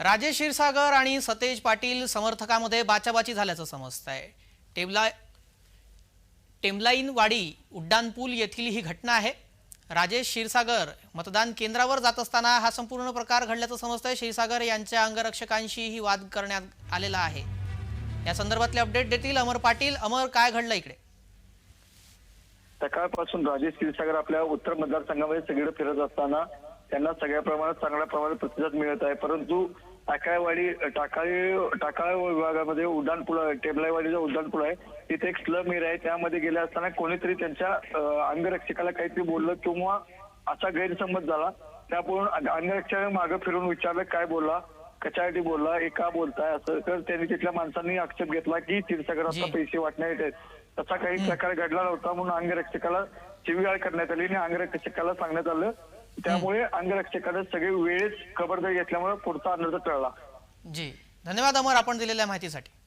राजेश क्षीरसागर आणि सतेज पाटील समर्थकामध्ये बाचाबाची झाल्याचं समजतंय. आहे टेबला टेमलाईनवाडी उड्डाणपूल येथील ही घटना आहे. राजेश क्षीरसागर मतदान केंद्रावर जात असताना हा संपूर्ण प्रकार घडल्याचं समजतंय. क्षीरसागर यांच्या अंगरक्षकांशीही वाद करण्यात आलेला आहे. या संदर्भातले अपडेट देतील अमर पाटील. अमर काय घडलं इकडे? सकाळपासून राजेश क्षीरसागर आपल्या उत्तर मतदारसंघामध्ये सगळीकडे फिरत असताना त्यांना सगळ्या प्रमाणात चांगल्या प्रमाणात प्रतिसाद मिळत आहे. परंतु टाकाळवाडी टाकाळी टाकाळ विभागामध्ये उड्डाणपूल टेबलाईवाडीचा उड्डाणपूल आहे. तिथे एक स्लम एरिया आहे. त्यामध्ये गेले असताना कोणीतरी त्यांच्या अंगरक्षकाला काहीतरी बोललं किंवा असा गैरसमज झाला. त्यापूर्ण अंगरक्षकाने मागे फिरून विचारलं काय बोलला? कशासाठी बोलला? हे का बोलताय? असं. तर त्यांनी तिथल्या माणसांनी आक्षेप घेतला की जी. पैसे वाटण्यात येत आहेत. तसा काही प्रकार घडला नव्हता म्हणून अंगरक्षकाला शिवीगाळ करण्यात आली आणि अंगरक्षकाला सांगण्यात आलं त्यामुळे अंगरक्षकाने सगळे वेळेत खबरदारी घेतल्यामुळे पुढचा अनर्थ टळला. जी. धन्यवाद अमर आपण दिलेल्या माहितीसाठी.